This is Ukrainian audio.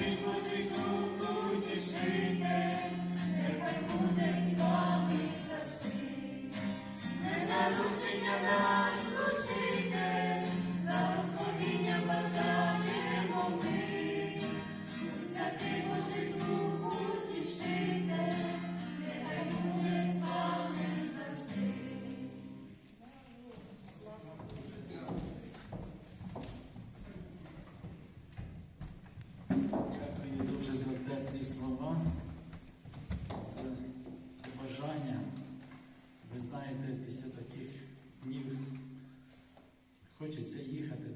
ти посвіту тішине. Хочеться їхати